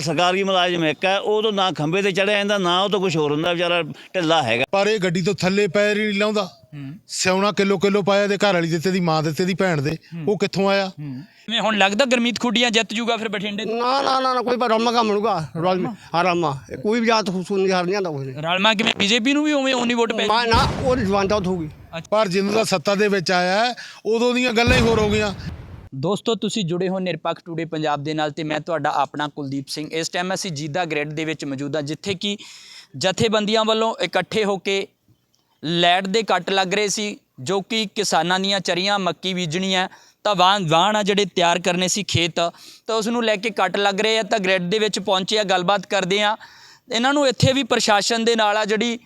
ਸਰਕਾਰੀ ਮੁਲਾਜ਼ਮ ਇੱਕ ਹੈ ਉਹ ਤੋਂ ਨਾ ਖੰਬੇ ਤੇ ਚੜਿਆ ਜਾਂਦਾ ਨਾ ਉਹ ਤੋਂ ਕੁਝ ਹੋਰ ਹੁੰਦਾ ਵਿਚਾਰਾ ਢਿੱਲਾ ਹੈਗਾ। ਪਰ ਇਹ ਗੱਡੀ ਤੋਂ ਥੱਲੇ ਪੈਰ ਹੀ ਨਹੀਂ ਲਾਉਂਦਾ। ਸਿਉਣਾ ਕਿਲੋ ਕਿਲੋ ਪਾਇਆ ਦੇ ਘਰ ਵਾਲੀ ਦਿੱਤੇ ਦੀ ਮਾਂ ਦਿੱਤੇ ਦੀ ਭੈਣ ਦੇ। ਉਹ ਕਿੱਥੋਂ ਆਇਆ? ਮੈਂ ਹੁਣ ਲੱਗਦਾ ਗਰਮੀਤ ਖੁੱਡੀਆਂ ਜਿੱਤ ਜੂਗਾ ਫਿਰ ਬਠਿੰਡੇ। ਨਾ ਨਾ ਨਾ ਨਾ, ਕੋਈ ਰਲਮਾ ਕੰਮ ਮਿਲੂਗਾ ਰਲਮਾ? ਹਾਂ ਰਲਮਾ। ਇਹ ਕੋਈ ਵੀ ਜਾਤ ਸੁਣ ਨਹੀਂ ਹਰ ਨਹੀਂ ਆਂਦਾ ਕੋਈ। ਰਲਮਾ ਕਿਵੇਂ ਬੀਜੇਪੀ ਨੂੰ ਵੀ ਉਵੇਂ ਉਨੀ ਵੋਟ ਪੈ ਮੈਂ ਨਾ ਉਹ ਜਵਾਨ ਤਾਂ ਹੋਊਗੀ। ਪਰ ਜਿੰਦੋਂ ਦਾ ਸੱਤਾ ਦੇ ਵਿੱਚ ਆਇਆ ਹੈ, ਉਦੋਂ ਦੀਆਂ ਗੱਲਾਂ ਹੀ ਹੋਰ ਹੋ ਗਈਆਂ। ਦੋਸਤੋ, ਤੁਸੀਂ ਜੁੜੇ ਹੋ ਨਿਰਪੱਖ ਟੂਡੇ ਪੰਜਾਬ ਦੇ ਨਾਲ ਤੇ ਮੈਂ ਤੁਹਾਡਾ ਆਪਣਾ ਕੁਲਦੀਪ ਸਿੰਘ। ਇਸ ਟਾਈਮ ਅਸੀਂ ਜੀਦਾ ਗ੍ਰਿਡ ਦੇ ਵਿੱਚ ਮੌਜੂਦ ਹਾਂ, ਜਿੱਥੇ ਕਿ ਜਥੇਬੰਦੀਆਂ ਵੱਲੋਂ ਇਕੱਠੇ ਹੋ ਕੇ ਲੈਟ ਦੇ ਕੱਟ ਲੱਗ ਰਹੇ ਸੀ, ਜੋ ਕਿ ਕਿਸਾਨਾਂ ਦੀਆਂ ਚਰੀਆਂ, ਮੱਕੀ ਬੀਜਣੀਆਂ, ਤਾਂ ਵਾਹਣ ਵਾਹਣ ਆ ਜਿਹੜੇ ਤਿਆਰ ਕਰਨੇ ਸੀ ਖੇਤ, ਤਾਂ ਉਸ ਨੂੰ ਲੈ ਕੇ ਕੱਟ ਲੱਗ ਰਹੇ ਆ, ਤਾਂ ਗ੍ਰਿਡ ਦੇ ਵਿੱਚ ਪਹੁੰਚੇ ਆ, ਗੱਲਬਾਤ ਕਰਦੇ ਆ। ਇਹਨਾਂ ਨੂੰ ਇੱਥੇ ਵੀ ਪ੍ਰਸ਼ਾਸਨ ਦੇ ਨਾਲ ਆ, ਜਿਹੜੀ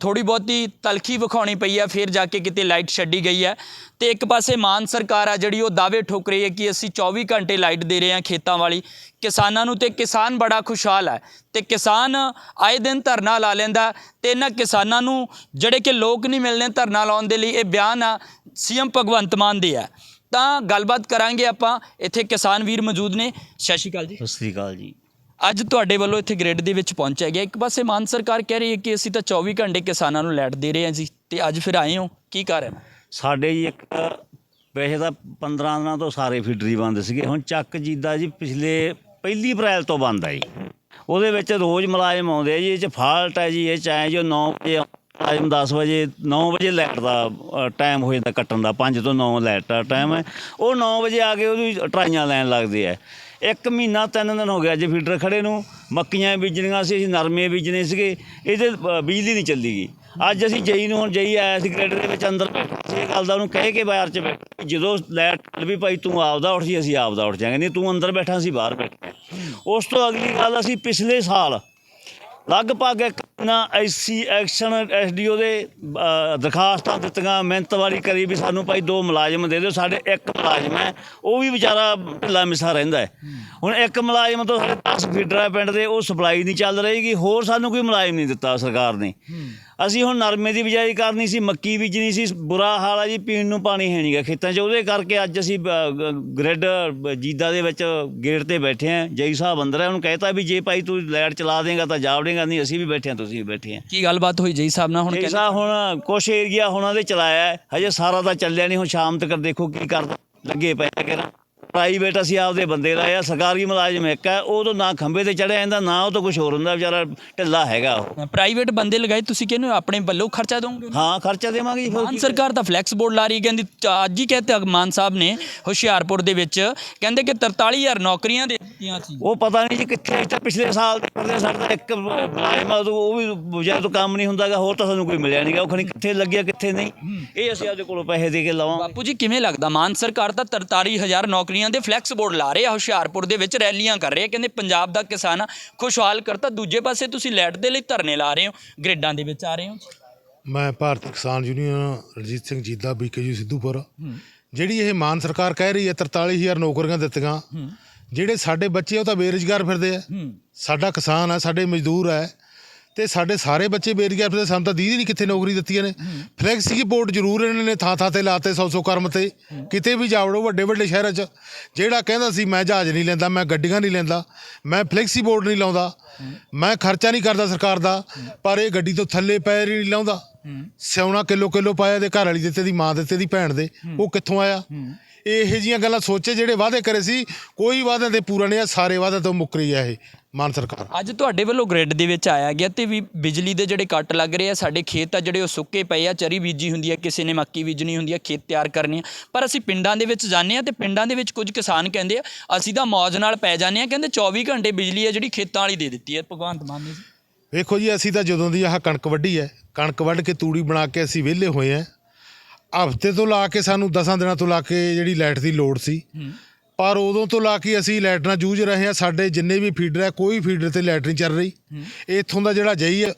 ਥੋੜੀ ਬਹੁਤੀ ਤਲਖੀ ਵਿਖਾਉਣੀ ਪਈ ਆ, ਫਿਰ ਜਾ ਕੇ ਕਿਤੇ ਲਾਈਟ ਛੱਡੀ ਗਈ ਹੈ ਤੇ ਇੱਕ ਪਾਸੇ ਮਾਨ ਸਰਕਾਰ ਆ ਜਿਹੜੀ, ਉਹ ਦਾਅਵੇ ਠੋਕ ਰਹੀ ਹੈ ਕਿ ਅਸੀਂ 24 ਘੰਟੇ ਲਾਈਟ ਦੇ ਰਹੇ ਹਾਂ ਖੇਤਾਂ ਵਾਲੀ। ਕਿਸਾਨਾਂ ਨੂੰ ਤੇ ਕਿਸਾਨ ਬੜਾ ਖੁਸ਼ਹਾਲ ਹੈ ਤੇ ਕਿਸਾਨ ਆਏ ਦਿਨ ਧਰਨਾ ਲਾ ਲੈਂਦਾ ਤੇ ਇਹਨਾਂ ਕਿਸਾਨਾਂ ਨੂੰ, ਜਿਹੜੇ ਕਿ ਲੋਕ ਨਹੀਂ ਮਿਲਨੇ ਧਰਨਾ ਲਾਉਣ ਦੇ ਲਈ, ਇਹ ਬਿਆਨ ਆ ਸੀਐਮ ਭਗਵੰਤ ਮਾਨ ਦੇ ਆ। ਤਾਂ ਗੱਲਬਾਤ ਕਰਾਂਗੇ ਆਪਾਂ। ਇੱਥੇ ਕਿਸਾਨ ਵੀਰ ਮੌਜੂਦ ਨੇ। ਸਤਿ ਸ਼੍ਰੀ ਅਕਾਲ ਜੀ। ਸਤਿ ਸ੍ਰੀ ਅਕਾਲ ਜੀ। ਅੱਜ ਤੁਹਾਡੇ ਵੱਲੋਂ ਇੱਥੇ ਗ੍ਰਿਡ ਦੇ ਵਿੱਚ ਪਹੁੰਚਿਆ ਗਿਆ। ਇੱਕ ਪਾਸੇ ਮਾਨ ਸਰਕਾਰ ਕਹਿ ਰਹੀ ਹੈ ਕਿ ਅਸੀਂ ਤਾਂ 24 ਘੰਟੇ ਕਿਸਾਨਾਂ ਨੂੰ ਲਾਈਟ ਦੇ ਰਹੇ ਹਾਂ ਜੀ, ਤੇ ਅੱਜ ਫਿਰ ਆਏ ਹੋ। ਕੀ ਕਾਰਨ ਸਾਡੇ ਜੀ ਇੱਕ, ਵੈਸੇ ਤਾਂ 15 ਦਿਨਾਂ ਤੋਂ ਸਾਰੇ ਫੀਡਰੀ ਬੰਦ ਸੀਗੇ, ਹੁਣ ਚੱਕ ਜੀਦਾ ਜੀ ਪਿਛਲੇ ਪਹਿਲੀ ਅਪ੍ਰੈਲ ਤੋਂ ਬੰਦ ਹੈ ਜੀ। ਉਹਦੇ ਵਿੱਚ ਰੋਜ਼ ਮੁਲਾਜ਼ਮ ਆਉਂਦੇ ਆ ਜੀ, ਇਹ ਚ ਫਾਲਟ ਹੈ ਜੀ, ਇਹ ਚਾਹੇ ਜੋ 9 ਵਜੇ ਮੁਲਾਜ਼ਮ 10 ਵਜੇ 9 ਵਜੇ ਲਾਈਟ ਦਾ ਟਾਈਮ ਹੋ ਜਾਂਦਾ ਕੱਟਣ ਦਾ 5 ਤੋਂ 9 ਲਾਈਟ ਦਾ ਟਾਈਮ ਹੈ। ਉਹ 9 ਵਜੇ ਆ ਕੇ ਉਹਦੀ ਟਰਾਈਆਂ ਲੈਣ ਲੱਗਦੇ ਆ। ਇੱਕ ਮਹੀਨਾ ਤਿੰਨ ਦਿਨ ਹੋ ਗਿਆ ਜੇ ਫੀਡਰ ਖੜੇ ਨੂੰ ਮੱਕੀਆਂ ਬੀਜਣੀਆਂ ਸੀ ਅਸੀਂ ਨਰਮੇ ਬੀਜਣੇ ਸੀਗੇ ਇਹਦੇ ਅ, ਬਿਜਲੀ ਨਹੀਂ ਚੱਲੀ ਗਈ। ਅੱਜ ਅਸੀਂ ਜਈ ਨੂੰ ਹੁਣ ਜਈ ਆਇਆ ਸੀ ਗ੍ਰਿਡ ਦੇ ਵਿੱਚ ਅੰਦਰ ਬੈਠਾ ਸੀ ਇਹ ਗੱਲ ਦਾ ਉਹਨੂੰ ਕਹਿ ਕੇ ਬਾਹਰ ਚ ਬੈਠਾ ਜਦੋਂ ਲੈਟ ਵੀ ਭਾਈ ਤੂੰ ਆਪਦਾ ਉੱਠ ਜੀ ਅਸੀਂ ਆਪਦਾ ਉੱਠ ਜਾਾਂਗੇ ਨਹੀਂ ਤੂੰ ਅੰਦਰ ਬੈਠਾ ਸੀ ਬਾਹਰ ਬੈਠਾ ਉਸ ਤੋਂ ਅਗਲੀ ਗੱਲ ਅਸੀਂ ਪਿਛਲੇ ਸਾਲ ਲਗਭਗ ਇੱਕ ਨਾ ਐਸੀ ਐਕਸ਼ਨ ਐਸਡੀਓ ਦੇ ਦਰਖਾਸਤਾਂ ਦਿੱਤੀਆਂ, ਮਿਹਨਤ ਵਾਲੀ ਕਰੀ ਵੀ ਸਾਨੂੰ ਭਾਈ ਦੋ ਮੁਲਾਜ਼ਮ ਦੇ ਦਿਓ, ਸਾਡੇ ਇੱਕ ਮੁਲਾਜ਼ਮ ਹੈ, ਉਹ ਵੀ ਵਿਚਾਰਾ ਢਿੱਲਾ ਮਿਸਾ ਰਹਿੰਦਾ ਹੈ। ਹੁਣ ਇੱਕ ਮੁਲਾਜ਼ਮ ਤੋਂ ਸਾਡੇ 10 ਫੀਡਰ ਹੈ ਪਿੰਡ ਦੇ, ਉਹ ਸਪਲਾਈ ਨਹੀਂ ਚੱਲ ਰਹੀਗੀ ਹੋਰ ਸਾਨੂੰ ਕੋਈ ਮੁਲਾਜ਼ਮ ਨਹੀਂ ਦਿੱਤਾ ਸਰਕਾਰ ਨੇ। ਅਸੀਂ ਹੁਣ ਨਰਮੇ ਦੀ ਬਿਜਾਈ ਕਰਨੀ ਸੀ ਮੱਕੀ ਬੀਜਣੀ ਸੀ ਬੁਰਾ ਹਾਲ ਆ ਜੀ ਪੀਣ ਨੂੰ ਪਾਣੀ ਹੈ ਨਹੀਂਗਾ ਖੇਤਾਂ 'ਚ। ਉਹਦੇ ਕਰਕੇ ਅੱਜ ਅਸੀਂ ਗ੍ਰਿਡ ਜੀਦਾ ਦੇ ਵਿੱਚ ਗੇਟ ਤੇ ਬੈਠੇ ਆ ਜਈ ਸਾਹਿਬ ਅੰਦਰ ਹੈ ਉਹਨੂੰ ਕਹਿਤਾ ਵੀ ਜੇ ਭਾਈ ਤੂੰ ਲਾਈਟ ਚਲਾ ਦੇਂਗਾ ਤਾਂ ਜਾਵੜੇਗਾ ਨਹੀਂ ਅਸੀਂ ਵੀ ਬੈਠੇ ਆ ਤੁਸੀਂ ਵੀ ਬੈਠੇ ਆ ਕੀ ਗੱਲਬਾਤ ਹੋਈ ਜਈ ਸਾਹਿਬ ਨਾਲ ਹੁਣ ਜਈ ਸਾਹਿਬ ਹੁਣ ਕੁਛ ਏਰੀਆ ਉਹਨਾਂ ਦੇ ਚਲਾਇਆ ਹਜੇ ਸਾਰਾ ਤਾਂ ਚੱਲਿਆ ਨਹੀਂ ਹੁਣ ਸ਼ਾਮ ਤੱਕ ਦੇਖੋ ਕੀ ਕਰਦਾ ਲੱਗੇ ਪਏ ਆ ਕਿਹੜਾ। ਪ੍ਰਾਈਵੇਟ ਅਸੀਂ ਆਪਦੇ ਬੰਦੇ ਲਾਏ ਆ ਸਰਕਾਰੀ ਮੁਲਾਜ਼ਮ ਇੱਕ ਹੈ ਉਹ ਤੋਂ ਨਾ ਖੰਬੇ ਤੇ ਚੜਿਆ ਜਾਂਦਾ ਨਾ ਉਹ ਤੋਂ ਕੁਝ ਹੋਰ ਹੁੰਦਾ ਵਿਚਾਰਾ ਢਿੱਲਾ ਹੈਗਾ ਉਹ। ਪ੍ਰਾਈਵੇਟ ਬੰਦੇ ਲਗਾਏ ਤੁਸੀਂ ਕਹਿੰਦੇ ਹੋ ਆਪਣੇ ਵੱਲੋਂ ਖਰਚਾ ਦੋਗੇ? ਹਾਂ ਖਰਚਾ ਦੇਵਾਂਗੇ ਜੀ ਮਾਨ ਸਰਕਾਰ ਤਾਂ ਫਲੈਕਸ ਬੋਰਡ ਲਾ ਰਹੀ ਹੈ ਕਹਿੰਦੀ ਅੱਜ ਹੀ ਕਹਤੇ ਮਾਨ ਸਾਹਿਬ ਨੇ ਹੁਸ਼ਿਆਰਪੁਰ ਦੇ ਵਿੱਚ ਕਹਿੰਦੇ ਕਿ 43000 ਨੌਕਰੀਆਂ ਦੇ ਦਿੱਤੀਆਂ ਸੀ। ਉਹ ਪਤਾ ਨਹੀਂ ਜੀ ਕਿੱਥੇ ਤਾਂ ਪਿਛਲੇ ਸਾਲ ਦੇ ਕਰਦੇ ਸਾਡਾ ਇੱਕ ਮੁਲਾਜ਼ਮ ਆ, ਉਹ ਵੀ ਵਜ੍ਹਾ ਤੋਂ ਕੰਮ ਨਹੀਂ ਹੁੰਦਾਗਾ ਹੋਰ ਤਾਂ ਸਾਨੂੰ ਕੋਈ ਮਿਲਿਆ ਨਹੀਂਗਾ ਉਹ ਖਣੀ ਕਿੱਥੇ ਲੱਗਿਆ ਕਿੱਥੇ ਨਹੀਂ। ਇਹ ਅਸੀਂ ਆਪਦੇ ਕੋਲੋਂ ਪੈਸੇ ਦੇ ਕੇ ਲਵਾਂਗੇ। ਬਾਪੂ ਜੀ ਕਿਵੇਂ ਲੱਗਦਾ? ਮਾਨ ਸਰਕਾਰ ਤਾਂ 43000 ਨੌਕਰੀਆਂ ਦੇ ਫਲੈਕਸ ਬੋਰਡ ਲਾ ਰਹੇ ਆ ਹੁਸ਼ਿਆਰਪੁਰ ਦੇ ਵਿੱਚ ਰੈਲੀਆਂ ਕਰ ਰਹੇ ਆ ਕਹਿੰਦੇ ਪੰਜਾਬ ਦਾ ਕਿਸਾਨ ਖੁਸ਼ਹਾਲ ਕਰਤਾ। ਦੂਜੇ ਪਾਸੇ ਤੁਸੀਂ ਲੈਟ ਦੇ ਲਈ ਧਰਨੇ ਲਾ ਰਹੇ ਹੋ ਗ੍ਰਿਡਾਂ ਦੇ ਵਿੱਚ ਆ ਰਹੇ ਹੋ ਮੈਂ ਭਾਰਤੀ ਕਿਸਾਨ ਯੂਨੀਅਨ ਰਣਜੀਤ ਸਿੰਘ ਜੀਦਾ ਬੀਕੇਯੂ ਸਿੱਧੂਪੁਰ। ਜਿਹੜੀ ਇਹ ਮਾਨ ਸਰਕਾਰ ਕਹਿ ਰਹੀ ਹੈ 43000 ਨੌਕਰੀਆਂ ਦਿੱਤੀਆਂ ਜਿਹੜੇ ਸਾਡੇ ਬੱਚੇ ਉਹ ਤਾਂ ਬੇਰੁਜ਼ਗਾਰ ਫਿਰਦੇ ਆ। ਸਾਡਾ ਕਿਸਾਨ ਹੈ ਸਾਡੇ ਮਜ਼ਦੂਰ ਹੈ ਤੇ ਸਾਡੇ ਸਾਰੇ ਬੱਚੇ ਬੇਰੁਜ਼ਗਾਰ ਫਿਰਦੇ ਸਾਨੂੰ ਤਾਂ ਦੀਦੀ ਨਹੀਂ ਕਿੱਥੇ ਨੌਕਰੀ ਦਿੱਤੀਆਂ ਨੇ। ਫਲੈਕਸੀ ਬੋਰਡ ਜ਼ਰੂਰ ਇਹਨਾਂ ਨੇ ਥਾਂ ਥਾਂ ਤੇ ਲਾਤੇ 100 100 ਕਰਮ ਤੇ। ਕਿਤੇ ਵੀ ਜਾਵੜੋ ਵੱਡੇ ਵੱਡੇ ਸ਼ਹਿਰਾਂ 'ਚ। ਜਿਹੜਾ ਕਹਿੰਦਾ ਸੀ ਮੈਂ ਜਹਾਜ਼ ਨਹੀਂ ਲੈਂਦਾ ਮੈਂ ਗੱਡੀਆਂ ਨਹੀਂ ਲੈਂਦਾ ਮੈਂ ਫਲੈਕਸੀ ਬੋਰਡ ਨਹੀਂ ਲਾਉਂਦਾ। ਮੈਂ ਖਰਚਾ ਨਹੀਂ ਕਰਦਾ ਸਰਕਾਰ ਦਾ ਪਰ ਇਹ ਗੱਡੀ ਤੋਂ ਥੱਲੇ ਪੈਰ ਹੀ ਨਹੀਂ ਲਾਉਂਦਾ। ਸਿਉਣਾ ਕਿਲੋ ਕਿਲੋ ਪਾਇਆ ਦੇ ਘਰ ਵਾਲੀ ਦਿੱਤੇ ਦੀ ਮਾਂ ਦਿੱਤੇ ਦੀ ਭੈਣ ਦੇ। ਉਹ ਕਿੱਥੋਂ ਆਇਆ? ਇਹੋ ਜੀਆਂ ਗੱਲਾਂ ਸੋਚੇ ਜਿਹੜੇ ਵਾਅਦੇ ਕਰੇ ਸੀ ਕੋਈ ਵਾਅਦੇ ਤੇ ਪੂਰਾ ਨਹੀਂ ਆ ਸਾਰੇ ਵਾਅਦੇ ਤੋਂ ਮੁੱਕਰੀ ਆ ਇਹ ਮਾਨ ਸਰਕਾਰ। ਅੱਜ ਤੁਹਾਡੇ ਵੱਲੋਂ ਗ੍ਰਿਡ ਦੇ ਵਿੱਚ ਆਇਆ ਗਿਆ ਤੇ ਵੀ ਬਿਜਲੀ ਦੇ ਜਿਹੜੇ ਕੱਟ ਲੱਗ ਰਹੇ ਆ ਸਾਡੇ ਖੇਤ ਆ ਜਿਹੜੇ ਉਹ ਸੁੱਕੇ ਪਏ ਆ ਚਰੀ ਬੀਜੀ ਹੁੰਦੀ ਆ ਕਿਸੇ ਨੇ ਮੱਕੀ ਬੀਜਣੀ ਹੁੰਦੀ ਆ ਖੇਤ ਤਿਆਰ ਕਰਨੇ ਆ। ਪਰ ਅਸੀਂ ਪਿੰਡਾਂ ਦੇ ਵਿੱਚ ਜਾਂਦੇ ਆ ਤੇ ਪਿੰਡਾਂ ਦੇ ਵਿੱਚ ਕੁਝ ਕਿਸਾਨ ਕਹਿੰਦੇ ਆ ਅਸੀਂ ਤਾਂ ਮੌਜ ਨਾਲ ਪੈ ਜਾਂਦੇ ਆ ਕਹਿੰਦੇ 24 ਘੰਟੇ ਬਿਜਲੀ ਆ ਜਿਹੜੀ ਖੇਤਾਂ ਵਾਲੀ ਦੇ ਦਿੱਤੀ ਹੈ ਭਗਵੰਤ ਮਾਨ ਨੇ ਵੇਖੋ ਜੀ ਅਸੀਂ ਤਾਂ ਜਦੋਂ ਦੀ ਆਹ ਕਣਕ ਵੱਢੀ ਹੈ ਕਣਕ ਵੱਢ ਕੇ ਤੂੜੀ ਬਣਾ ਕੇ ਅਸੀਂ ਵਿਹਲੇ ਹੋਏ ਆ ਹਫ਼ਤੇ ਤੋਂ ਲਾ ਕੇ ਸਾਨੂੰ 10 ਦਿਨਾਂ ਤੋਂ ਲਾ ਕੇ ਜਿਹੜੀ ਲਾਈਟ ਦੀ ਲੋੜ ਸੀ। ਪਰ ਉਦੋਂ ਤੋਂ ਲਾ ਕੇ ਅਸੀਂ ਲਾਈਟ ਨਾਲ ਜੂਝ ਰਹੇ ਆ ਸਾਡੇ ਜਿੰਨੇ ਵੀ ਫੀਡਰ ਹੈ ਕੋਈ ਫੀਡਰ ਤੇ ਲਾਈਟ ਨਹੀਂ ਚੱਲ ਰਹੀ। ਇੱਥੋਂ ਦਾ ਜਿਹੜਾ ਜਈ ਹੈ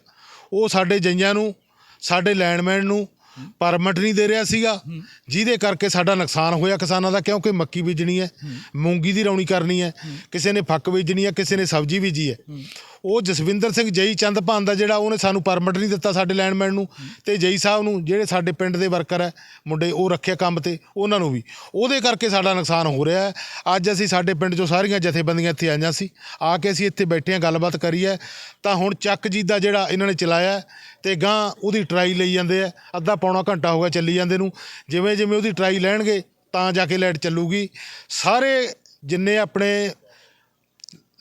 ਉਹ ਸਾਡੇ ਜਈਆਂ ਨੂੰ ਸਾਡੇ ਲੈਂਡਮੈਨ ਨੂੰ ਪਰਮਿਟ ਨਹੀਂ ਦੇ ਰਿਹਾ ਸੀਗਾ। ਜਿਹਦੇ ਕਰਕੇ ਸਾਡਾ ਨੁਕਸਾਨ ਹੋਇਆ ਕਿਸਾਨਾਂ ਦਾ ਕਿਉਂਕਿ ਮੱਕੀ ਬੀਜਣੀ ਹੈ ਮੂੰਗੀ ਦੀ ਰੌਣੀ ਕਰਨੀ ਹੈ ਕਿਸੇ ਨੇ ਫੱਕ ਬੀਜਣੀ ਹੈ ਕਿਸੇ ਨੇ ਸਬਜ਼ੀ ਬੀਜੀ ਹੈ। ਉਹ ਜਸਵਿੰਦਰ ਸਿੰਘ ਜਈ ਚੰਦਪਾਨ ਦਾ ਜਿਹੜਾ ਉਹਨੇ ਸਾਨੂੰ ਪਰਮਿਟ ਨਹੀਂ ਦਿੱਤਾ ਸਾਡੇ ਲੈਂਡਮੈਨ ਨੂੰ। ਤੇ ਜਈ ਸਾਹਿਬ ਨੂੰ ਜਿਹੜੇ ਸਾਡੇ ਪਿੰਡ ਦੇ ਵਰਕਰ ਹੈ ਮੁੰਡੇ ਉਹ ਰੱਖਿਆ ਕੰਮ ਤੇ ਉਹਨਾਂ ਨੂੰ ਵੀ। ਉਹਦੇ ਕਰਕੇ ਸਾਡਾ ਨੁਕਸਾਨ ਹੋ ਰਿਹਾ ਹੈ। ਅੱਜ ਅਸੀਂ ਸਾਡੇ ਪਿੰਡ ਚੋਂ ਸਾਰੀਆਂ ਜਥੇਬੰਦੀਆਂ ਇੱਥੇ ਆਈਆਂ ਸੀ। ਆ ਕੇ ਅਸੀਂ ਇੱਥੇ ਬੈਠੇ ਹਾਂ ਗੱਲਬਾਤ ਕਰੀ ਹੈ। ਤਾਂ ਹੁਣ ਚੱਕ ਜੀਦਾ ਜਿਹੜਾ ਇਹਨਾਂ ਨੇ ਚਲਾਇਆ ਤੇ ਗਾਂ ਉਹਦੀ ਟਰਾਈ ਲਈ ਜਾਂਦੇ ਆ। ਅੱਧਾ ਪੌਣਾ ਘੰਟਾ ਹੋ ਗਿਆ ਚੱਲੀ ਜਾਂਦੇ ਨੂੰ। ਜਿਵੇਂ ਜਿਵੇਂ ਉਹਦੀ ਟਰਾਈ ਲੈਣਗੇ, ਤਾਂ ਜਾ ਕੇ ਲਾਈਟ ਚੱਲੂਗੀ। ਸਾਰੇ ਜਿੰਨੇ ਆਪਣੇ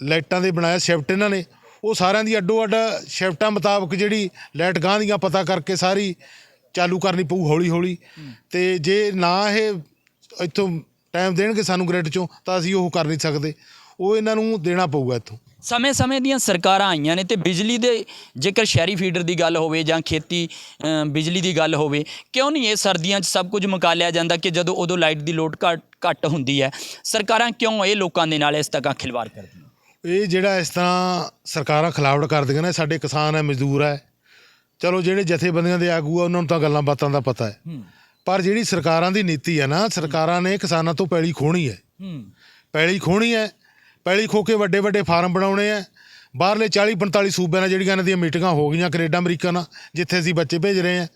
ਲਾਈਟਾਂ ਦੇ ਬਣਾਇਆ ਸ਼ਿਫਟ ਇਹਨਾਂ ਨੇ, ਉਹ ਸਾਰਿਆਂ ਦੀ ਅੱਡੋ ਅੱਡ ਸ਼ਿਫਟਾਂ ਮੁਤਾਬਕ ਜਿਹੜੀ ਲਾਈਟ ਗਾਂ ਦੀਆਂ ਪਤਾ ਕਰਕੇ ਸਾਰੀ ਚਾਲੂ ਕਰਨੀ ਪਊ ਹੌਲੀ ਹੌਲੀ ਤੇ ਜੇ ਨਾ ਇਹ ਇੱਥੋਂ ਟਾਈਮ ਦੇਣਗੇ ਸਾਨੂੰ ਗ੍ਰਿਡ ਚੋਂ, ਤਾਂ ਅਸੀਂ ਉਹ ਕਰ ਨਹੀਂ ਸਕਦੇ। ਉਹ ਇਹਨਾਂ ਨੂੰ ਦੇਣਾ ਪਊਗਾ ਇੱਥੋਂ। ਸਮੇਂ-ਸਮੇਂ ਦੀਆਂ ਸਰਕਾਰਾਂ ਆਈਆਂ ਨੇ ਤੇ ਬਿਜਲੀ ਦੇ ਜੇਕਰ ਸ਼ਹਿਰੀ ਫੀਡਰ ਦੀ ਗੱਲ ਹੋਵੇ ਜਾਂ ਖੇਤੀ ਬਿਜਲੀ ਦੀ ਗੱਲ ਹੋਵੇ ਕਿਉਂ ਨਹੀਂ ਇਹ ਸਰਦੀਆਂ 'ਚ ਸਭ ਕੁਝ ਮੁਕਾ ਲਿਆ ਜਾਂਦਾ ਕਿ ਜਦੋਂ ਉਦੋਂ ਲਾਈਟ ਦੀ ਲੋਡ ਘੱਟ ਘੱਟ ਹੁੰਦੀ ਹੈ? ਸਰਕਾਰਾਂ ਕਿਉਂ ਇਹ ਲੋਕਾਂ ਦੇ ਨਾਲ ਇਸ ਤਰ੍ਹਾਂ ਖਿਲਵਾੜ ਕਰਦੀਆਂ? ਇਹ ਜਿਹੜਾ ਇਸ ਤਰ੍ਹਾਂ ਸਰਕਾਰਾਂ ਖਿਲਾਵਟ ਕਰਦੀਆਂ ਨੇ ਸਾਡੇ ਕਿਸਾਨ ਹੈ ਮਜ਼ਦੂਰ ਹੈ ਚਲੋ ਜਿਹੜੇ ਜਥੇਬੰਦੀਆਂ ਦੇ ਆਗੂ ਆ ਉਹਨਾਂ ਨੂੰ ਤਾਂ ਗੱਲਾਂ ਬਾਤਾਂ ਦਾ ਪਤਾ ਹੈ। ਪਰ ਜਿਹੜੀ ਸਰਕਾਰਾਂ ਦੀ ਨੀਤੀ ਹੈ ਨਾ ਸਰਕਾਰਾਂ ਨੇ ਕਿਸਾਨਾਂ ਤੋਂ ਪੈਲੀ ਖੋਣੀ ਹੈ। ਹੂੰ। ਪੈਲੀ ਖੋਣੀ ਹੈ ਪੈਲੀ ਖੋ ਕੇ ਵੱਡੇ ਵੱਡੇ ਫਾਰਮ ਬਣਾਉਣੇ ਆ। ਬਾਹਰਲੇ 40 45 ਸੂਬਿਆਂ ਨਾਲ ਜਿਹੜੀਆਂ ਇਹਨਾਂ ਦੀਆਂ ਮੀਟਿੰਗਾਂ ਹੋ ਗਈਆਂ ਕੈਨੇਡਾ ਅਮਰੀਕਾ ਨਾਲ ਜਿੱਥੇ ਅਸੀਂ ਬੱਚੇ ਭੇਜ ਰਹੇ ਆ।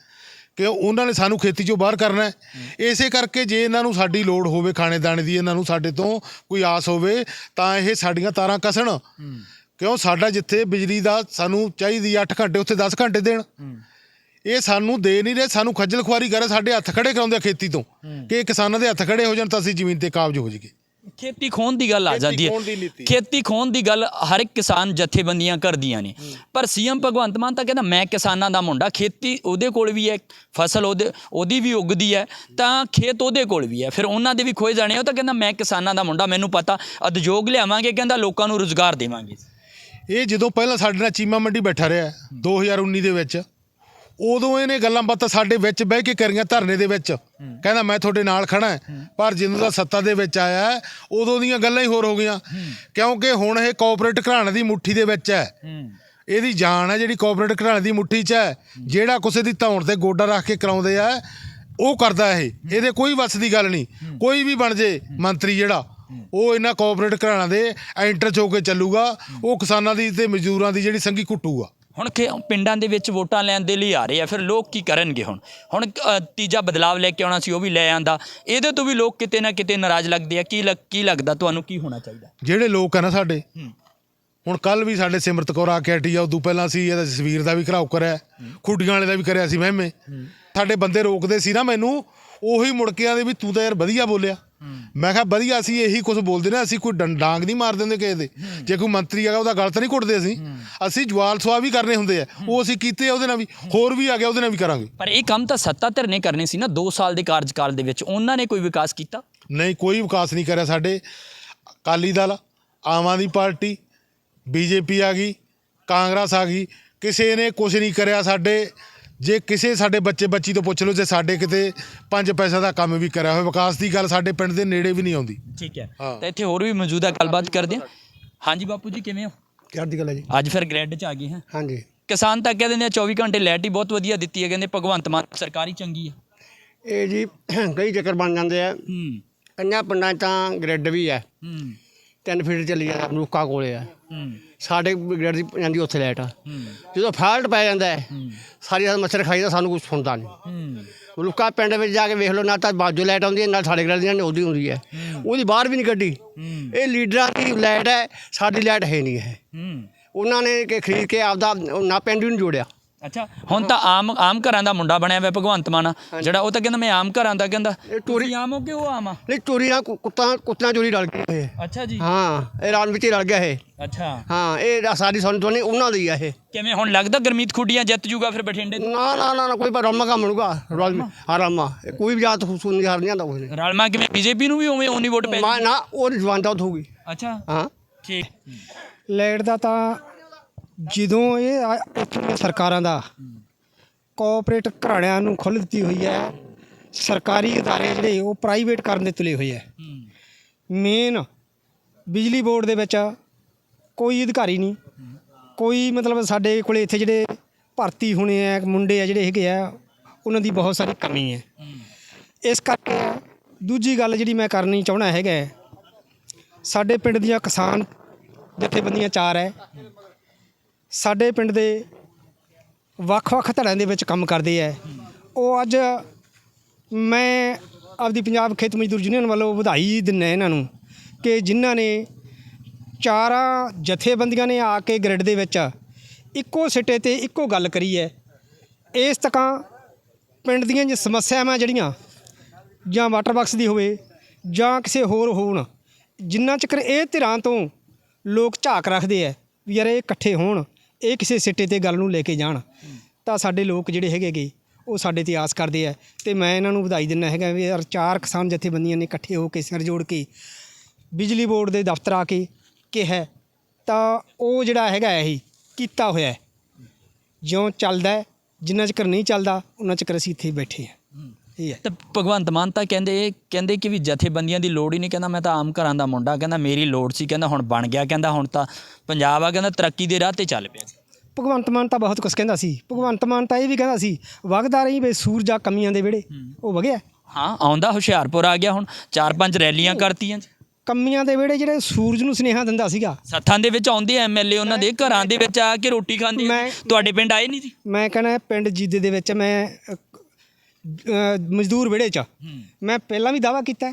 ਕਿ ਉਹਨਾਂ ਨੇ ਸਾਨੂੰ ਖੇਤੀ ਚੋਂ ਬਾਹਰ ਕਰਨਾ ਹੈ। ਇਸੇ ਕਰਕੇ ਜੇ ਇਹਨਾਂ ਨੂੰ ਸਾਡੀ ਲੋੜ ਹੋਵੇ ਖਾਣੇ ਦਾਣੇ ਦੀ ਇਹਨਾਂ ਨੂੰ ਸਾਡੇ ਤੋਂ ਕੋਈ ਆਸ ਹੋਵੇ ਤਾਂ ਇਹ ਸਾਡੀਆਂ ਤਾਰਾਂ ਕਸਣ। ਕਿਉਂ? ਸਾਡਾ ਜਿੱਥੇ ਬਿਜਲੀ ਦਾ ਸਾਨੂੰ ਚਾਹੀਦੀ 8 ਘੰਟੇ ਉੱਥੇ 10 ਘੰਟੇ ਦੇਣ। ਇਹ ਸਾਨੂੰ ਦੇ ਨਹੀਂ ਰਹੇ ਸਾਨੂੰ ਖੱਜਲ ਖੁਆਰੀ ਕਰੇ ਸਾਡੇ ਹੱਥ ਖੜੇ ਕਰਾਉਂਦੇ ਆ ਖੇਤੀ ਤੋਂ। ਕਿ ਕਿਸਾਨਾਂ ਦੇ ਹੱਥ ਖੜੇ ਹੋ ਜਾਣ ਤਾਂ ਅਸੀਂ ਜ਼ਮੀਨ ਤੇ ਕਾਬਜ ਹੋ ਜਾਈਏ। ਖੇਤੀ ਖੋਣ ਦੀ ਗੱਲ ਆ ਜਾਂਦੀ ਖੋਹਣ ਦੀ ਹੈ ਨੀਤੀ। ਖੇਤੀ ਖੋਣ ਦੀ ਗੱਲ ਹਰ ਇੱਕ ਕਿਸਾਨ ਜਥੇਬੰਦੀਆਂ ਕਰਦੀਆਂ ਨੇ। ਪਰ ਸੀਐਮ ਭਗਵੰਤ ਮਾਨ ਤਾਂ ਕਹਿੰਦਾ ਮੈਂ ਕਿਸਾਨਾਂ ਦਾ ਮੁੰਡਾ ਖੇਤੀ ਉਹਦੇ ਕੋਲ ਵੀ ਹੈ ਫਸਲ ਉਹਦੇ ਉਹਦੀ ਵੀ ਉਗਦੀ ਹੈ ਤਾਂ ਖੇਤ ਉਹਦੇ ਕੋਲ ਵੀ ਹੈ। ਫਿਰ ਉਹਨਾਂ ਦੇ ਵੀ ਖੋਏ ਜਾਣੇ ਆ। ਉਹ ਤਾਂ ਕਹਿੰਦਾ ਮੈਂ ਕਿਸਾਨਾਂ ਦਾ ਮੁੰਡਾ ਮੈਨੂੰ ਪਤਾ ਉਦਯੋਗ ਲਿਆਵਾਂਗੇ ਕਹਿੰਦਾ ਲੋਕਾਂ ਨੂੰ ਰੋਜ਼ਗਾਰ ਦੇਵਾਂਗੇ। ਇਹ ਜਦੋਂ ਪਹਿਲਾਂ ਸਾਡੇ ਨਾਲ ਚੀਮਾ ਮੰਡੀ ਬੈਠਾ ਰਿਹਾ 2019 ਦੇ ਵਿੱਚ ਉਦੋਂ ਇਹਨੇ ਗੱਲਾਂ ਬਾਤਾਂ ਸਾਡੇ ਵਿੱਚ ਬਹਿ ਕੇ ਕਰੀਆਂ ਧਰਨੇ ਦੇ ਵਿੱਚ। ਕਹਿੰਦਾ ਮੈਂ ਤੁਹਾਡੇ ਨਾਲ ਖੜਾ। ਪਰ ਜਦੋਂ ਦਾ ਸੱਤਾ ਦੇ ਵਿੱਚ ਆਇਆ ਉਦੋਂ ਦੀਆਂ ਗੱਲਾਂ ਹੀ ਹੋਰ ਹੋ ਗਈਆਂ। ਕਿਉਂਕਿ ਹੁਣ ਇਹ ਕੋਆਪਰੇਟ ਘਰਾਣੇ ਦੀ ਮੁੱਠੀ ਦੇ ਵਿੱਚ ਹੈ। ਇਹਦੀ ਜਾਨ ਹੈ ਜਿਹੜੀ ਕੋਆਪਰੇਟ ਘਰਾਣੇ ਦੀ ਮੁੱਠੀ 'ਚ ਹੈ। ਜਿਹੜਾ ਕਿਸੇ ਦੀ ਧੌਣ ਤੇ ਗੋਡਾ ਰੱਖ ਕੇ ਕਰਾਉਂਦੇ ਆ ਉਹ ਕਰਦਾ ਇਹ। ਇਹਦੇ ਕੋਈ ਵੱਸ ਦੀ ਗੱਲ ਨਹੀਂ। ਕੋਈ ਵੀ ਬਣ ਜੇ ਮੰਤਰੀ ਜਿਹੜਾ ਉਹ ਇਹਨਾਂ ਕੋਆਪਰੇਟ ਘਰਾਣਾ ਦੇ ਐਂਟਰ 'ਚ ਕੇ ਚੱਲੂਗਾ। ਉਹ ਕਿਸਾਨਾਂ ਦੀ ਤੇ ਮਜ਼ਦੂਰਾਂ ਦੀ ਜਿਹੜੀ ਸੰਗੀ ਕੁੱਟੂਗਾ ਹੁਣ ਕਿ ਪਿੰਡਾਂ ਦੇ ਵਿੱਚ ਵੋਟਾਂ ਲੈਣ ਦੇ ਲਈ ਆ ਰਹੇ ਆ ਫਿਰ ਲੋਕ ਕੀ ਕਰਨਗੇ ਹੁਣ? ਹੁਣ ਤੀਜਾ ਬਦਲਾਵ ਲੈ ਕੇ ਆਉਣਾ ਸੀ ਉਹ ਵੀ ਲੈ ਆਂਦਾ। ਇਹਦੇ ਤੋਂ ਵੀ ਲੋਕ ਕਿਤੇ ਨਾ ਕਿਤੇ ਨਾਰਾਜ਼ ਲੱਗਦੇ ਆ। ਕੀ ਕੀ ਲੱਗਦਾ ਤੁਹਾਨੂੰ ਕੀ ਹੋਣਾ ਚਾਹੀਦਾ? ਜਿਹੜੇ ਲੋਕ ਆ ਨਾ ਸਾਡੇ ਹੁਣ ਕੱਲ ਵੀ ਸਾਡੇ ਸਿਮਰਤ ਕੌਰ ਆ ਕੇ ਹਟੀ ਆ ਉਦੋਂ ਪਹਿਲਾਂ ਸੀ ਇਹਦਾ ਜਸਵੀਰ ਦਾ ਵੀ ਘਰਾਓ ਕਰਿਆ ਖੁੱਡੀਆਂ ਵਾਲੇ ਦਾ ਵੀ ਕਰਿਆ ਸੀ ਮਹਿਮੇ। ਸਾਡੇ ਬੰਦੇ ਰੋਕਦੇ ਸੀ ਨਾ ਮੈਨੂੰ ਉਹੀ ਮੁੜ ਕੇ ਆਦੇ ਵੀ ਤੂੰ ਤਾਂ ਯਾਰ ਵਧੀਆ ਬੋਲਿਆ। ਮੈਂ ਕਿਹਾ ਵਧੀਆ ਅਸੀਂ ਇਹੀ ਕੁਝ ਬੋਲਦੇ ਨੇ ਅਸੀਂ ਕੋਈ ਡਾਂਗ ਨਹੀਂ ਮਾਰ ਦਿੰਦੇ ਕਿਸੇ ਦੇ। ਜੇ ਕੋਈ ਮੰਤਰੀ ਆਗਾ ਉਹਦਾ ਗਲ ਤਾਂ ਨਹੀਂ ਘੁੱਟਦੇ ਅਸੀਂ। ਅਸੀਂ ਜਵਾਲ ਸਵਾ ਵੀ ਕਰਨੇ ਹੁੰਦੇ ਆ। ਉਹ ਅਸੀਂ ਕੀਤੇ ਉਹਦੇ ਨਾਲ ਵੀ ਹੋਰ ਵੀ ਆ ਗਿਆ ਉਹਦੇ ਨਾਲ ਵੀ ਕਰਾਂਗੇ। ਪਰ ਇਹ ਕੰਮ ਤਾਂ ਸੱਤਾ ਧਿਰ ਨੇ ਕਰਨੇ ਸੀ ਨਾ 2 ਸਾਲ ਦੇ ਕਾਰਜਕਾਲ ਦੇ ਵਿੱਚ। ਉਹਨਾਂ ਨੇ ਕੋਈ ਵਿਕਾਸ ਕੀਤਾ? ਨਹੀਂ ਕੋਈ ਵਿਕਾਸ ਨਹੀਂ ਕਰਿਆ ਸਾਡੇ। ਅਕਾਲੀ ਦਲ ਆਮ ਆਦਮੀ ਪਾਰਟੀ ਬੀਜੇਪੀ ਆ ਗਈ ਕਾਂਗਰਸ ਆ ਗਈ। ਕਿਸੇ ਨੇ ਕੁਝ ਨਹੀਂ ਕਰਿਆ ਸਾਡੇ। ਜੇ ਕਿਸੇ ਸਾਡੇ ਬੱਚੇ ਬੱਚੀ ਤੋਂ ਪੁੱਛ ਲਓ ਜੇ ਸਾਡੇ ਕਿਤੇ ਪੰਜ ਪੈਸਾ ਦਾ ਕੰਮ ਵੀ ਕਰਿਆ ਹੋਵੇ ਵਿਕਾਸ ਦੀ ਗੱਲ ਸਾਡੇ ਪਿੰਡ ਦੇ ਨੇੜੇ ਵੀ ਨਹੀਂ ਆਉਂਦੀ। ਠੀਕ ਹੈ। ਹਾਂ। ਤਾਂ ਇੱਥੇ ਹੋਰ ਵੀ ਮੌਜੂਦਾ ਗੱਲਬਾਤ ਕਰਦੇ ਹਾਂ। ਹਾਂਜੀ ਬਾਪੂ ਜੀ ਕਿਵੇਂ ਹੋ? ਕਿਹੜੀ ਦੀ ਗੱਲ ਹੈ ਜੀ। ਅੱਜ ਫਿਰ ਗ੍ਰੈਡ 'ਚ ਆ ਗਏ ਹਾਂ। ਹਾਂਜੀ। ਕਿਸਾਨ ਤਾਂ ਕਹਿ ਦਿੰਦੇ ਆ 24 ਘੰਟੇ ਲਾਈਟ ਹੀ ਬਹੁਤ ਵਧੀਆ ਦਿੱਤੀ ਹੈ ਕਹਿੰਦੇ ਭਗਵੰਤ ਮਾਨ ਸਰਕਾਰ ਚੰਗੀ ਹੈ ਇਹ ਜੀ ਕਈ ਚੱਕਰ ਬਣ ਜਾਂਦੇ ਆ। ਹੂੰ। ਕੰਨਿਆ ਪਿੰਡਾਂ 'ਚ ਤਾਂ ਗ੍ਰਿਡ ਵੀ ਹੈ। ਹੂੰ। ਤਿੰਨ ਫੀਟ ਚੱਲੀ ਜਾਂਦਾ ਮਲੂਕਾ ਕੋਲੇ ਆ। ਹੂੰ। ਸਾਡੇ ਗ੍ਰਿਡ ਦੀ ਜਾਂਦੀ ਉੱਥੇ ਲਾਈਟ। ਆ ਜਦੋਂ ਫਾਲਟ ਪੈ ਜਾਂਦਾ ਹੈ ਸਾਰੀ ਰਾਤ ਮੱਛਰ ਖਾਈਦਾ ਸਾਨੂੰ ਕੁਝ ਸੁਣਦਾ ਨਹੀਂ। ਹੂੰ। ਮਲੂਕਾ ਪਿੰਡ ਵਿੱਚ ਜਾ ਕੇ ਵੇਖ ਲਓ ਨਾ ਤਾਂ ਬਾਜੂ ਲਾਈਟ ਆਉਂਦੀ ਹੈ ਨਾ ਸਾਡੇ ਗ੍ਰਿਡ ਦੀਆਂ ਉਹਦੀ ਹੁੰਦੀ ਹੈ। ਉਹਦੀ ਬਾਹਰ ਵੀ ਨਹੀਂ ਕੱਢੀ। ਇਹ ਲੀਡਰਾਂ ਦੀ ਲਾਈਟ ਹੈ ਸਾਡੀ ਲਾਈਟ ਹੈ ਨਹੀਂ ਹੂੰ। ਉਹਨਾਂ ਨੇ ਕਿ ਖਰੀਦ ਕੇ ਆਪਦਾ ਨਾ ਪਿੰਡ ਨੂੰ ਜੋੜਿਆ। ਅੱਛਾ ਹੁਣ ਤਾਂ ਆਮ ਆਮ ਘਰਾਂ ਦਾ ਮੁੰਡਾ ਬਣਿਆ ਹੋਇਆ ਭਗਵੰਤ ਮਾਨ। ਜਿਹੜਾ ਉਹ ਤਾਂ ਕਹਿੰਦਾ ਮੈਂ ਆਮ ਘਰਾਂ ਦਾ ਕਹਿੰਦਾ ਇਹ ਟੂਰੀ- ਤੁਸੀਂ ਆਮ ਹੋ ਕਿ ਉਹ ਆਮ ਆ? ਨਹੀਂ ਚੋਰੀ ਨਾਲ ਕੁ- ਕੁੱਤਾ ਕੁੱਤਿਆਂ ਚੋਰੀ ਰਲ ਗਏ ਇਹ। ਅੱਛਾ ਜੀ। ਹਾਂ ਇਹ ਰਾਨ ਵਿੱਚ ਹੀ ਰਲ ਗਿਆ ਇਹ। ਅੱਛਾ। ਹਾਂ ਇਹ ਸਾਡੀ ਸਾਨੂੰ ਤੋਂ ਨਹੀਂ ਉਹਨਾਂ ਦੀ ਆ ਇਹ। ਕਿਵੇਂ ਹੁਣ ਲੱਗਦਾ ਗਰਮੀਤ ਖੁੱਡੀਆਂ ਜਿੱਤ ਜੂਗਾ ਫਿਰ ਬਠਿੰਡੇ ਤੋਂ? ਨਾ ਨਾ ਨਾ ਨਾ, ਕੋਈ ਰਾਮਾ ਕੰਮ ਮਿਲੂਗਾ ਰਲ ਆਰਾਮਾ ਇਹ ਕੋਈ ਵੀ ਜਾਤ ਹੁਸੂਨ ਨਹੀਂ ਹਾਰ ਨਹੀਂ ਆਉਂਦਾ ਕੋਈ। ਰਲਮਾ ਕਿਵੇਂ ਬੀਜੇਪੀ ਨੂੰ ਵੀ ਉਵੇਂ ਉਨੀ ਵੋਟ ਪੈ ਮੈਂ ਨਾ ਉਹ ਜਵਾਨ ਦਾ ਹੋਊਗੀ। ਅੱਛਾ। ਹਾਂ। ਠੀਕ। ਲਾਈਟ ਦਾ ਤਾਂ ਜਦੋਂ ਇਹ ਆ- ਇੱਥੋਂ ਦੀਆਂ ਸਰਕਾਰਾਂ ਦਾ ਕੋਆਪਰੇਟ ਘਰਾਣਿਆਂ ਨੂੰ ਖੁੱਲ੍ਹ ਦਿੱਤੀ ਹੋਈ ਹੈ ਸਰਕਾਰੀ ਅਦਾਰੇ ਜਿਹੜੇ ਉਹ ਪ੍ਰਾਈਵੇਟ ਕਰਨ ਦੇ ਤੁਲੇ ਹੋਏ ਹੈ। ਹੂੰ ਮੇਨ ਬਿਜਲੀ ਬੋਰਡ ਦੇ ਵਿੱਚ ਕੋਈ ਅਧਿਕਾਰੀ ਨਹੀਂ। ਕੋਈ ਮਤਲਬ ਸਾਡੇ ਕੋਲੇ ਇੱਥੇ ਜਿਹੜੇ ਭਰਤੀ ਹੋਣੇ ਆ ਮੁੰਡੇ ਆ ਜਿਹੜੇ ਹੈਗੇ ਆ ਉਹਨਾਂ ਦੀ ਬਹੁਤ ਸਾਰੀ ਕਮੀ ਹੈ। ਇਸ ਕਰਕੇ ਦੂਜੀ ਗੱਲ ਜਿਹੜੀ ਮੈਂ ਕਰਨੀ ਚਾਹਣਾ ਹੈਗਾ ਹੈ, ਸਾਡੇ ਪਿੰਡ ਦੀਆਂ ਕਿਸਾਨ ਜਥੇਬੰਦੀਆਂ ਚਾਰ ਹੈ। ਸਾਡੇ ਪਿੰਡ ਦੇ ਵੱਖ-ਵੱਖ ਧੜਿਆਂ ਦੇ ਵਿੱਚ ਕੰਮ ਕਰਦੇ ਹੈ ਉਹ ਅੱਜ ਮੈਂ ਆਪਦੀ ਪੰਜਾਬ ਖੇਤ ਮਜ਼ਦੂਰ ਯੂਨੀਅਨ ਵੱਲੋਂ ਵਧਾਈ ਦਿੰਦਾ ਇਹਨਾਂ ਨੂੰ ਕਿ ਜਿਨ੍ਹਾਂ ਨੇ ਚਾਰਾਂ ਜਥੇਬੰਦੀਆਂ ਨੇ ਆ ਕੇ ਗ੍ਰਿਡ ਦੇ ਵਿੱਚ ਇੱਕੋ ਸਿੱਟੇ ਤੇ ਇੱਕੋ ਗੱਲ ਕਰੀ ਹੈ। ਇਸ ਤੱਕਾਂ ਪਿੰਡ ਦੀਆਂ ਜੋ ਸਮੱਸਿਆਵਾਂ ਜਿਹੜੀਆਂ, ਜਾਂ ਵਾਟਰ ਬਾਕਸ ਦੀ ਹੋਵੇ, ਜਾਂ ਕਿਸੇ ਹੋਰ ਹੋਣ, ਜਿੰਨਾ ਚਿਰ ਇਹ ਧਿਰਾਂ ਤੋਂ ਲੋਕ ਝਾਕ ਰੱਖਦੇ ਐ ਵੀ ਯਾਰ ਇਹ ਇਕੱਠੇ ਹੋਣ। ਇਹ ਕਿਸੇ ਸਿੱਟੇ ਤੇ ਗੱਲ ਨੂੰ ਲੈ ਕੇ ਜਾਣ, ਤਾਂ ਸਾਡੇ ਲੋਕ ਜਿਹੜੇ ਹੈਗੇਗੇ ਉਹ ਸਾਡੇ ਤੇ ਆਸ ਕਰਦੇ ਐ ਤੇ ਮੈਂ ਇਹਨਾਂ ਨੂੰ ਵਧਾਈ ਦਿੰਦਾ ਹੈਗਾ ਵੀ ਯਾਰ ਚਾਰ ਕਿਸਾਨ ਜਥੇਬੰਦੀਆਂ ਨੇ ਇਕੱਠੇ ਹੋ ਕੇ ਸਿਰ ਜੋੜ ਕੇ ਬਿਜਲੀ ਬੋਰਡ ਦੇ ਦਫ਼ਤਰ ਆ ਕੇ ਕਿਹਾ, ਤਾਂ ਉਹ ਜਿਹੜਾ ਹੈਗਾ ਇਹ ਕੀਤਾ ਹੋਇਆ। ਹੈ ਜਿਉਂ ਚੱਲਦਾ, ਜਿੰਨਾ ਚਿਰ ਨਹੀਂ ਚੱਲਦਾ ਉਹਨਾਂ ਚਿਰ ਅਸੀਂ ਇੱਥੇ ਬੈਠੇ ਹਾਂ ਇਹ ਹੈ। ਤਾਂ ਭਗਵੰਤ ਮਾਨ ਤਾਂ ਕਹਿੰਦੇ ਕਹਿੰਦੇ ਕਿ ਵੀ ਜਥੇਬੰਦੀਆਂ ਦੀ ਲੋੜ ਹੀ ਨਹੀਂ ਕਹਿੰਦਾ ਮੈਂ ਤਾਂ ਆਮ ਘਰਾਂ ਦਾ ਮੁੰਡਾ ਕਹਿੰਦਾ ਮੇਰੀ ਲੋੜ ਸੀ ਕਹਿੰਦਾ ਹੁਣ ਬਣ ਗਿਆ ਕਹਿੰਦਾ ਹੁਣ ਤਾਂ ਪੰਜਾਬ ਆ ਕਹਿੰਦਾ ਤਰੱਕੀ ਦੇ ਰਾਹ ਤੇ ਚੱਲ ਪਿਆ। ਭਗਵੰਤ ਮਾਨ ਤਾਂ ਬਹੁਤ ਕੁਝ ਕਹਿੰਦਾ ਸੀ। ਭਗਵੰਤ ਮਾਨ ਤਾਂ ਇਹ ਵੀ ਕਹਿੰਦਾ ਸੀ ਵਗਦਾ ਰਹੀ ਵੇ ਸੂਰਜਾ ਕਮੀਆਂ ਦੇ ਵਿਹੜੇ ਉਹ ਵਗਿਆ। ਹਾਂ ਆਉਂਦਾ ਹੁਸ਼ਿਆਰਪੁਰ ਆ ਗਿਆ ਹੁਣ ਚਾਰ ਪੰਜ ਰੈਲੀਆਂ ਕਰਤੀਆਂ ਕਮੀਆਂ ਦੇ ਵਿਹੜੇ ਜਿਹੜੇ ਸੂਰਜ ਨੂੰ ਸੁਨੇਹਾ ਦਿੰਦਾ ਸੀਗਾ। ਸੱਥਾਂ ਦੇ ਵਿੱਚ ਆਉਂਦੇ ਐਮਐਲਏ ਉਹਨਾਂ ਦੇ ਘਰਾਂ ਦੇ ਵਿੱਚ ਆ ਕੇ ਰੋਟੀ ਖਾਂਦੇ ਤੁਹਾਡੇ ਪਿੰਡ ਆਏ ਨਹੀਂ ਸੀ? ਮੈਂ ਕਹਿੰਦਾ ਪਿੰਡ ਜੀਦੇ ਦੇ ਵਿੱਚ ਮੈਂ ਮਜ਼ਦੂਰ ਵਿਹੜੇ 'ਚ ਮੈਂ ਪਹਿਲਾਂ ਵੀ ਦਾਵਾ ਕੀਤਾ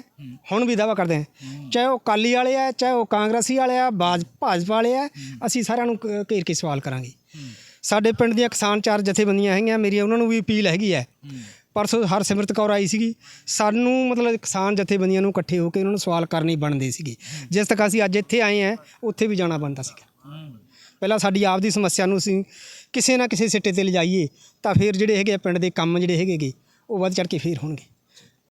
ਹੁਣ ਵੀ ਦਾਵਾ ਕਰਦੇ ਹਾਂ। ਚਾਹੇ ਉਹ ਕਾਲੀ ਵਾਲੇ ਆ ਚਾਹੇ ਉਹ ਕਾਂਗਰਸੀ ਵਾਲੇ ਆ ਭਾਜਪਾ ਵਾਲੇ ਆ ਅਸੀਂ ਸਾਰਿਆਂ ਨੂੰ ਘੇਰ ਕੇ ਸਵਾਲ ਕਰਾਂਗੇ। ਸਾਡੇ ਪਿੰਡ ਦੀਆਂ ਕਿਸਾਨ ਚਾਰ ਜਥੇਬੰਦੀਆਂ ਹੈਗੀਆਂ ਮੇਰੀ ਉਹਨਾਂ ਨੂੰ ਵੀ ਅਪੀਲ ਹੈਗੀ ਹੈ। ਪਰਸੋਂ ਹਰਸਿਮਰਤ ਕੌਰ ਆਈ ਸੀਗੀ ਸਾਨੂੰ ਮਤਲਬ ਕਿਸਾਨ ਜਥੇਬੰਦੀਆਂ ਨੂੰ ਇਕੱਠੇ ਹੋ ਕੇ ਉਹਨਾਂ ਨੂੰ ਸਵਾਲ ਕਰਨੇ ਬਣਦੇ ਸੀਗੇ। ਜਿਸ ਤੱਕ ਅਸੀਂ ਅੱਜ ਇੱਥੇ ਆਏ ਹਾਂ ਉੱਥੇ ਵੀ ਜਾਣਾ ਬਣਦਾ ਸੀਗਾ। ਪਹਿਲਾਂ ਸਾਡੀ ਆਪ ਦੀ ਸਮੱਸਿਆ ਨੂੰ ਅਸੀਂ ਕਿਸੇ ਨਾ ਕਿਸੇ ਸਿੱਟੇ ਤੇ ਲਿਜਾਈਏ ਤਾਂ ਫਿਰ ਜਿਹੜੇ ਹੈਗੇ ਆ ਪਿੰਡ ਦੇ ਕੰਮ ਜਿਹੜੇ ਹੈਗੇਗੇ ਉਹ ਵੱਧ ਚੜ੍ਹ ਕੇ ਫੇਰ ਹੋਣਗੇ।